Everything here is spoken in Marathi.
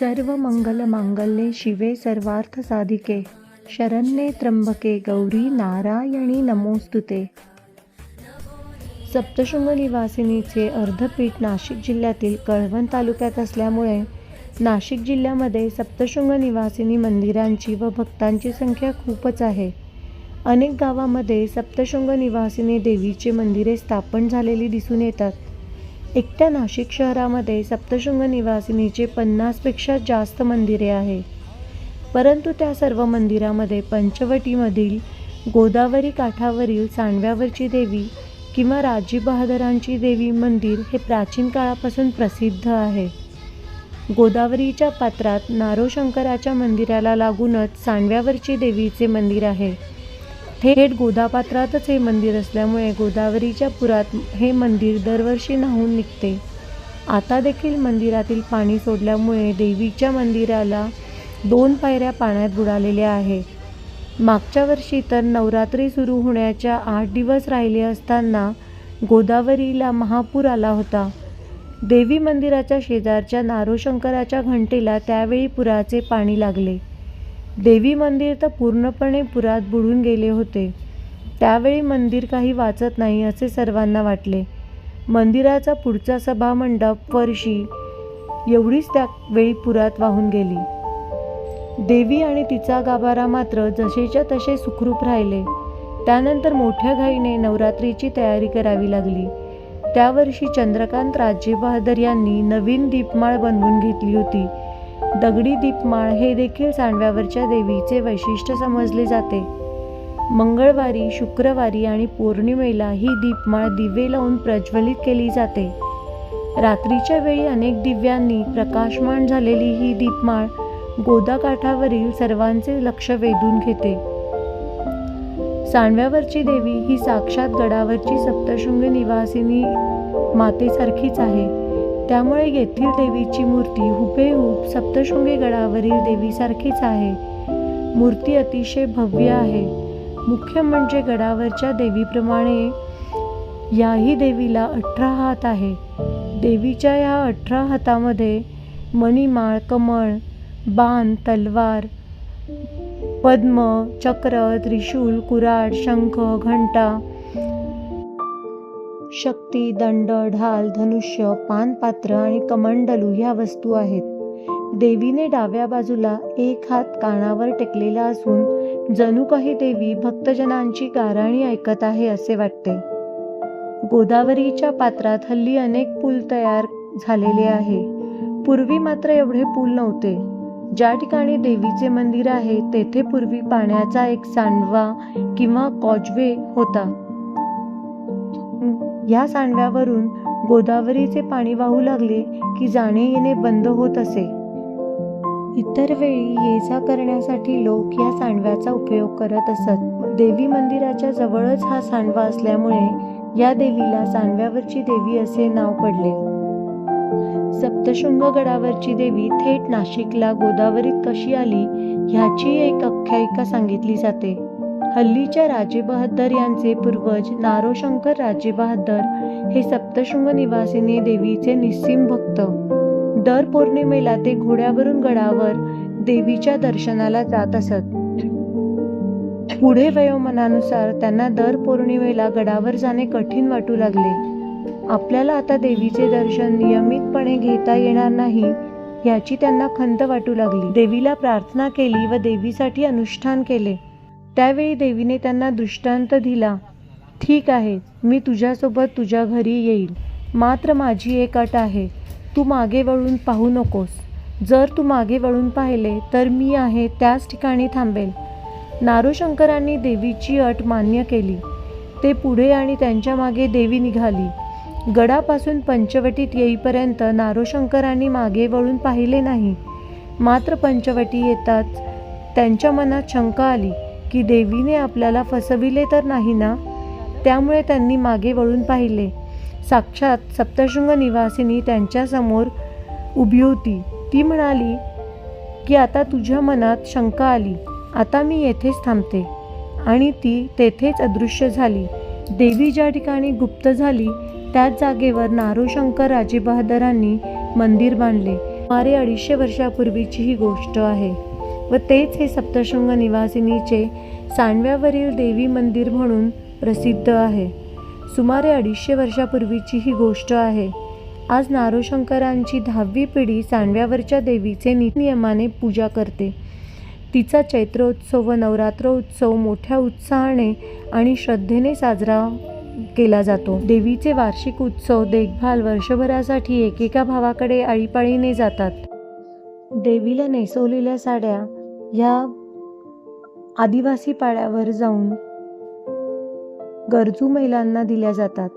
सर्व मंगल मांगल्ये शिवे सर्वार्थ साधिके. शरण्ये त्र्यंबके गौरी नारायणी नमोस्तुते. सप्तशृंग निवासिनीचे अर्धपीठ नाशिक जिल्ह्यातील कळवण तालुक्यात असल्यामुळे नाशिक जिल्ह्यामध्ये सप्तशृंग निवासिनी मंदिरांची व भक्तांची संख्या खूपच आहे. अनेक गावामध्ये सप्तशृंग निवासिनी देवीचे मंदिरे स्थापन झालेली दिसून येतात. एकट्या नाशिक शहरामध्ये सप्तशृंग निवासिनीचे पन्नासपेक्षा जास्त मंदिरे आहे. परंतु त्या सर्व मंदिरामध्ये पंचवटीमधील गोदावरी काठावरील सांडव्यावरची देवी किंवा राजी बहादरांची देवी मंदिर हे प्राचीन काळापासून प्रसिद्ध आहे. गोदावरीच्या पात्रात नारोशंकराच्या मंदिराला लागूनच सांडव्यावरची देवीचे मंदिर आहे. थेट गोदापात्रातच हे मंदिर असल्यामुळे गोदावरीच्या पुरात हे मंदिर दरवर्षी न्हावून निघते. आता देखील मंदिरातील पाणी सोडल्यामुळे देवीच्या मंदिराला दोन पायऱ्या पाण्यात बुडालेल्या आहे मागच्या वर्षी तर नवरात्री सुरू होण्याच्या आठ दिवस राहिले असताना गोदावरीला महापूर आला होता. देवी मंदिराच्या शेजारच्या नारोशंकराच्या घंटेला त्यावेळी पुराचे पाणी लागले. देवी मंदिर तर पूर्णपणे पुरात बुडून गेले होते. त्यावेळी मंदिर काही वाचत नाही असे सर्वांना वाटले. मंदिराचा पुढचा सभामंडप फरशी एवढीच त्यावेळी पुरात वाहून गेली. देवी आणि तिचा गाभारा मात्र जसेच्या तसे सुखरूप राहिले. त्यानंतर मोठ्या घाईने नवरात्रीची तयारी करावी लागली. त्या वर्षी चंद्रकांत राजे बहादर यांनी नवीन दीपमाळ बनवून घेतली होती. दगडी दीपमाळ हे देखील सांडव्यावरच्या देवीचे वैशिष्ट्य समजले जाते. मंगळवारी शुक्रवारी आणि पौर्णिमेला ही दीपमाळ दिवे लावून प्रज्वलित केली जाते. रात्रीच्या वेळी अनेक दिव्यांनी प्रकाशमान झालेली ही दीपमाळ गोदाकाठावरील सर्वांचे लक्ष वेधून घेते. सांडव्यावरची देवी ही साक्षात गडावरची सप्तशृंग निवासिनी मातेसारखीच आहे. त्यामुळे येथील देवीची मूर्ती हुबेहूब सप्तशृंगी गडावरील देवीसारखीच आहे. मूर्ती अतिशय भव्य आहे. मुख्य म्हणजे गडावरच्या देवीप्रमाणे याही देवीला अठरा हात आहे. देवीच्या या अठरा हातामध्ये मणिमाळ कमळ बाण तलवार पद्म चक्र त्रिशूल कुराड शंख घंटा शक्ती दंड ढाल धनुष्य पानपात्र आणि कमंडलू ह्या वस्तू आहेत. देवीने डाव्या बाजूला एक हात कानावर टेकलेला असून जणू काही देवी भक्तजनांची गाराणी ऐकत आहे असे वाटते. गोदावरीच्या पात्रात हल्ली अनेक पूल तयार झालेले आहे. पूर्वी मात्र एवढे पूल नव्हते. ज्या ठिकाणी देवीचे मंदिर आहे तेथे पूर्वी पाण्याचा एक सांडवा किंवा कॉजवे होता. या सांडव्यावरून गोदावरीचे पाणी वाहू लागले की जाणे येणे बंद होत असे. इतर वेळी ये जा करण्यासाठी लोक या सांडव्याचा उपयोग करत असत. देवी मंदिराच्या जवळच हा सांडवा असल्यामुळे या देवीला सांडव्यावरची देवी असे नाव पडले. सप्तशृंग गडावरची देवी थेट नाशिकला गोदावरीत कशी आली ह्याची एक आख्यायिका सांगितली जाते. हल्लीच्या राजे बहादर यांचे पूर्वज नारोशंकर राजे बहादर हे सप्तशृंग निवासिनी देवीचे निस्सीम भक्त. दर पौर्णिमेला ते घोड्यावरून गडावर देवीच्या दर्शनाला जात असत. पुढे वयोमनानुसार त्यांना दर पौर्णिमेला गडावर जाणे कठीण वाटू लागले. आपल्याला आता देवीचे दर्शन नियमितपणे घेता येणार नाही याची त्यांना खंत वाटू लागली. देवीला प्रार्थना केली व देवीसाठी अनुष्ठान केले. त्यावेळी देवीने त्यांना दृष्टांत दिला ठीक आहे मी तुझ्यासोबत तुझ्या घरी येईल. मात्र माझी एक अट आहे तू मागे वळून पाहू नकोस. जर तू मागे वळून पाहिले तर मी आहे त्याच ठिकाणी थांबेल. नारोशंकरांनी देवीची अट मान्य केली. ते पुढे आणि त्यांच्या मागे देवी निघाली. गडापासून पंचवटीत येईपर्यंत नारोशंकरांनी मागे वळून पाहिले नाही. मात्र पंचवटी येताच त्यांच्या मनात शंका आली. की देवीने आपल्याला फसविले तर नाही ना? त्यामुळे त्यांनी मागे वळून पाहिले. साक्षात सप्तशृंग निवासिनी त्यांच्यासमोर उभी होती. ती म्हणाली की आता तुझ्या मनात शंका आली. आता मी येथेच थांबते. आणि ती तेथेच अदृश्य झाली. देवी ज्या ठिकाणी गुप्त झाली त्याच जागेवर नारोशंकर राजे बहादरांनी मंदिर बांधले. सुमारे अडीचशे वर्षापूर्वीची ही गोष्ट आहे. व तेच हे सप्तशृंग निवासिनीचे सांडव्यावरील देवी मंदिर म्हणून प्रसिद्ध आहे. सुमारे अडीचशे वर्षापूर्वीची ही गोष्ट आहे. आज नारोशंकरांची दहावी पिढी सांडव्यावरच्या देवीचे नियमाने पूजा करते. तिचा चैत्रोत्सव व नवरात्र उत्सव मोठ्या उत्साहाने आणि श्रद्धेने साजरा केला जातो. देवीचे वार्षिक उत्सव देखभाल वर्षभरासाठी एकेका भावाकडे आळीपाळीने जातात. देवीला नेसवलेल्या साड्या या आदिवासी पाड्यावर जाऊन गरजू महिलांना दिल्या जातात.